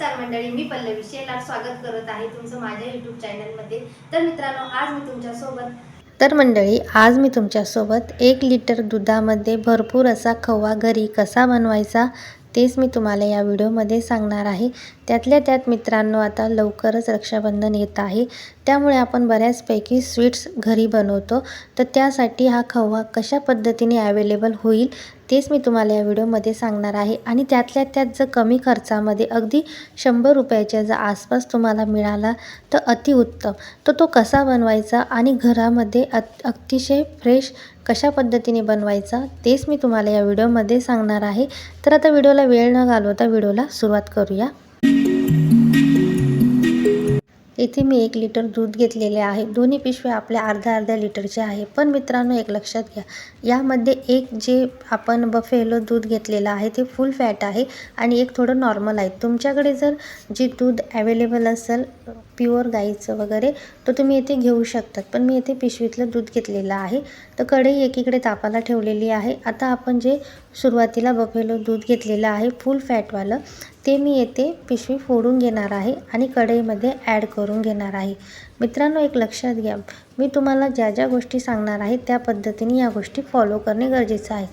नमस्कार मंडळी मी पल्लवी शेलार स्वागत करत आहे तुमचं माझ्या यूट्यूब चॅनलमध्ये तर मित्रांनो आज मी तुमच्यासोबत तर मंडळी आज मी तुमच्यासोबत एक लिटर दुधामध्ये भरपूर असा खवा घरी कसा बनवायचा तेच मी तुम्हाला या व्हिडिओमध्ये सांगणार आहे. त्यातल्या त्यात मित्रांनो आता लवकरच रक्षाबंधन येत आहे. त्यामुळे आपण बऱ्याचपैकी स्वीट्स घरी बनवतो. तर त्यासाठी हा खवा कशा पद्धतीने अवेलेबल होईल तेच मी तुम्हाला या व्हिडिओमध्ये सांगणार आहे. आणि त्यातल्या त्यात जर कमी खर्चामध्ये अगदी शंभर रुपयाच्या जर आसपास तुम्हाला मिळाला तर अतिउत्तम तर तो कसा बनवायचा आणि घरामध्ये अत अतिशय फ्रेश कशा पद्धतीने बनवायचा तेच मी तुम्हाला या व्हिडिओमध्ये सांगणार आहे. तर आता व्हिडिओला वेळ न घालवता व्हिडिओला सुरुवात करूया. इथे मी एक लिटर दूध घेतलेले आहे. दोन्ही पिशव्या आपल्या अर्ध्या अर्ध्या लिटरचे आहे. पण मित्रांनो एक लक्षात घ्या. यामध्ये एक जे आपण बफेलो दूध घेतलेलं आहे ते फुल फॅट आहे आणि एक थोडं नॉर्मल आहे. तुमच्याकडे जर जे दूध ॲवेलेबल असेल प्युअर गाईचं वगैरे तर तुम्ही येथे घेऊ शकतात. पण मी येथे पिशवीतलं दूध घेतलेलं आहे. तर कढई एकीकडे तापाला ठेवलेली आहे. आता आपण जे सुरुवातीला बफेलो दूध घेतलेलं आहे फुल फॅटवालं ते मी येथे पिशवी फोडून घेणार आहे आणि कढईमध्ये ॲड करून घेणार आहे. मित्रांनो एक लक्षात घ्या. मी तुम्हाला ज्या ज्या गोष्टी सांगणार आहे त्या पद्धतीने या गोष्टी फॉलो करणे गरजेचं आहे.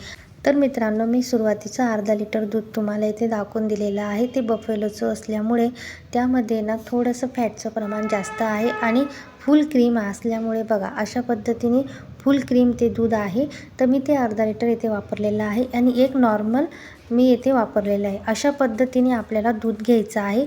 तर मित्रांनो मी सुरुवातीचं अर्धा लिटर दूध तुम्हाला इथे दाखवून दिलेलं आहे. ते बफेलोचं असल्यामुळे त्यामध्ये ना थोडंसं फॅटचं प्रमाण जास्त आहे आणि फुल क्रीम असल्यामुळे बघा अशा पद्धतीने फुल क्रीम ते दूध आहे. तर मी ते अर्धा लिटर इथे वापरलेलं आहे आणि एक नॉर्मल मी येथे वापरलेलं आहे. अशा पद्धतीने आपल्याला दूध घ्यायचं आहे.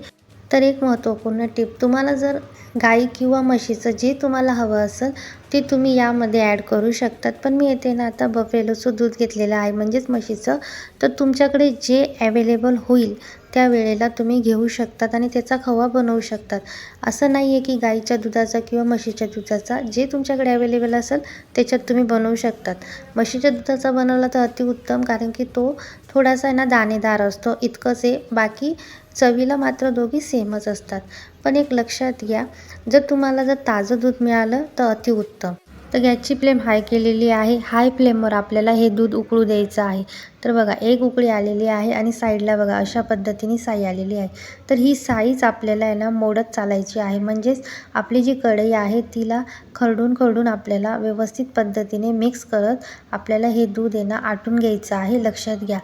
तर एक महत्त्वपूर्ण टिप तुम्हाला जर गाई किंवा म्हशीचं जे तुम्हाला हवं असेल ते तुम्ही यामध्ये ॲड करू शकतात. पण मी येते ना आता बफेलोचं दूध घेतलेलं आहे म्हणजेच म्हशीचं. तर तुमच्याकडे जे ॲवेलेबल होईल त्या वेळेला तुम्ही घेऊ शकतात आणि त्याचा खवा बनवू शकतात. असं नाही आहे की गाईच्या दुधाचा किंवा म्हशीच्या दुधाचा जे तुमच्याकडे अवेलेबल असेल त्याच्यात तुम्ही बनवू शकतात. म्हशीच्या दुधाचा बनवला तर अतिउत्तम कारण की तो थोडासा आहे ना दाणेदार असतो. इतकंच आहे. बाकी चवीला मात्र दोघी सेमच असतात. पण एक लक्षात घ्या जर तुम्हाला जर ताजं दूध मिळालं तर अतिउत्तम तर गॅसची फ्लेम हाय केलेली आहे. हाय फ्लेमवर आपल्याला हे दूध उकळू द्यायचं आहे. तर बघा एक उकळी आलेली आहे आणि साईडला बघा अशा पद्धतीने साई आलेली आहे. तर ही साईच आपल्याला आहे ना मोडत चालायची आहे. म्हणजेच आपली जी कढई आहे तिला खरडून खरडून आपल्याला व्यवस्थित पद्धतीने मिक्स करत आपल्याला हे दूध आहे ना आटून घ्यायचं आहे. लक्षात घ्या.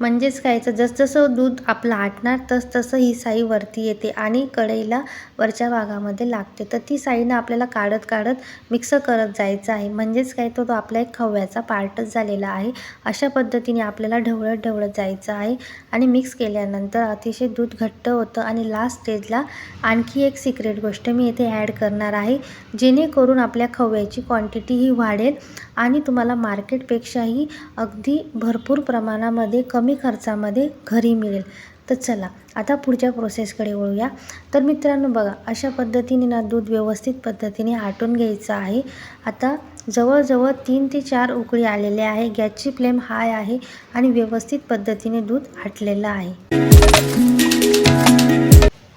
म्हणजेच काय? तर जसजसं दूध आपलं आटणार तस तसं ही साई वरती येते आणि कढईला वरच्या भागामध्ये लागते. तर ती साईनं आपल्याला काढत काढत मिक्स करत जायचं आहे. म्हणजेच काय? तो तो आपला एक खव्याचा पार्टच झालेला आहे. अशा पद्धतीने आपल्याला ढवळत ढवळत जायचं आहे आणि मिक्स केल्यानंतर अतिशय दूध घट्ट होतं आणि लास्ट स्टेजला आणखी एक सिक्रेट गोष्ट मी इथे ॲड करणार आहे. जेणेकरून आपल्या खव्याची क्वांटिटी ही वाढेल आणि तुम्हाला मार्केटपेक्षाही अगदी भरपूर प्रमाणामध्ये कमी कमी खर्चामध्ये घरी मिळेल. तर चला आता पुढच्या प्रोसेसकडे वळूया. तर मित्रांनो बघा अशा पद्धतीने ना दूध व्यवस्थित पद्धतीने आटून घ्यायचं आहे. आता जवळजवळ तीन ते चार उकळी आलेले आहे. गॅसची फ्लेम हाय आहे आणि व्यवस्थित पद्धतीने दूध आटलेलं आहे.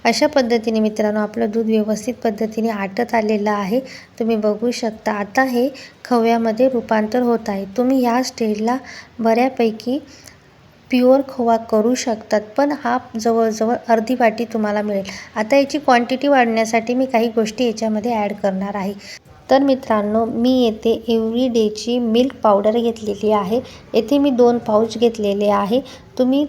अशा पद्धतीने मित्रांनो आपलं दूध व्यवस्थित पद्धतीने आटत आलेलं आहे. तुम्ही बघू शकता आता हे खव्यामध्ये रूपांतर होत आहे. तुम्ही ह्या स्टेजला बऱ्यापैकी प्युअर खवा करू शकतात पण हा जवळजवळ अर्धी वाटी तुम्हाला मिळेल. आता याची क्वांटिटी वाढण्यासाठी मी काही गोष्टी याच्यामध्ये ॲड करणार आहे. तर मित्रांनो मी येथे एव्हरी डेची मिल्क पावडर घेतलेली आहे. येथे मी दोन पाऊच घेतलेले आहे. तुम्ही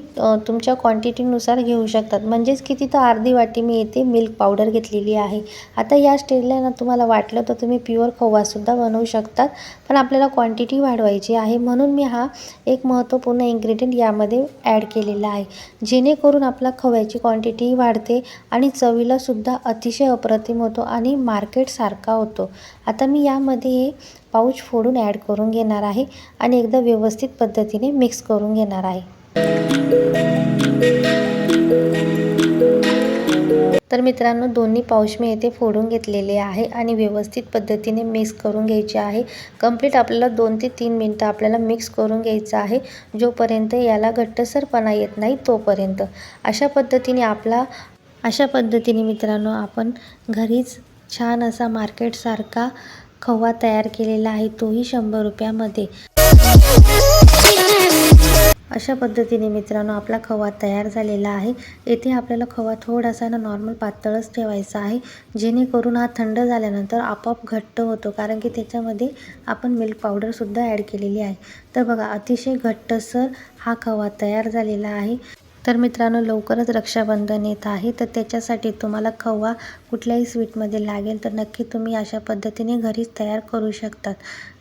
तुमच्या क्वांटिटीनुसार घेऊ शकतात. म्हणजेच की तिथं अर्धी वाटी मी येथे मिल्क पावडर घेतलेली आहे. आता या स्टेजला ना तुम्हाला वाटलं तर तुम्ही प्युअर खवासुद्धा बनवू शकतात. पण आपल्याला क्वांटिटी वाढवायची आहे. म्हणून मी हा एक महत्त्वपूर्ण इन्ग्रेडियंट यामध्ये ॲड केलेला आहे. जेणेकरून आपला खव्याची क्वांटिटीही वाढते आणि चवीलासुद्धा अतिशय अप्रतिम होतो आणि मार्केटसारखा होतो. आता मी यामध्ये हे पाऊच फोडून ॲड करून घेणार आहे आणि एकदा व्यवस्थित पद्धतीने मिक्स करून घेणार आहे. तर मित्रांनो दोन्ही पाऊश मी येथे फोडून घेतलेले आहे आणि व्यवस्थित पद्धतीने मिक्स करून घ्यायचे आहे. कंप्लीट आपल्याला दोन ते तीन मिनटं आपल्याला मिक्स करून घ्यायचं आहे. जोपर्यंत याला घट्टसरपणा येत नाही तोपर्यंत. अशा पद्धतीने आपला अशा पद्धतीने मित्रांनो आपण घरीच छान असा मार्केटसारखा खवा तयार केलेला आहे तोही शंभर रुपयामध्ये. अशा पद्धतीने मित्रांनो आपला खवा तयार झालेला आहे. येथे आपल्याला खवा थोडासा ना नॉर्मल पातळच ठेवायचा आहे. जेणेकरून हा थंड झाल्यानंतर आपोआप घट्ट होतो कारण की त्याच्यामध्ये आपण मिल्क पावडरसुद्धा ॲड केलेली आहे. तर बघा अतिशय घट्टसर हा खवा तयार झालेला आहे. तर मित्रांनो लवकरच रक्षाबंधन येत आहे. तर त्याच्यासाठी तुम्हाला खवा कुठल्याही स्वीटमध्ये लागेल तर नक्की तुम्ही अशा पद्धतीने घरीच तयार करू शकतात.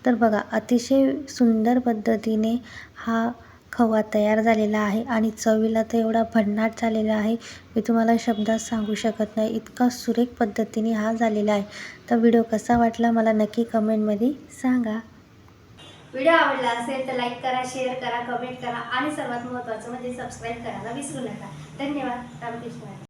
तर बघा अतिशय सुंदर पद्धतीने हा खवा तयार झालेला आहे आणि चवीला तर एवढा भन्नाट झालेला आहे मी तुम्हाला शब्दात सांगू शकत नाही. इतका सुरेख पद्धतीने हा झालेला आहे. तर व्हिडिओ कसा वाटला मला नक्की कमेंटमध्ये सांगा. व्हिडिओ आवडला असेल तर लाईक करा शेअर करा कमेंट करा आणि सर्वात महत्त्वाचं म्हणजे सबस्क्राईब करायला विसरू नका. धन्यवाद. रामकृष्ण.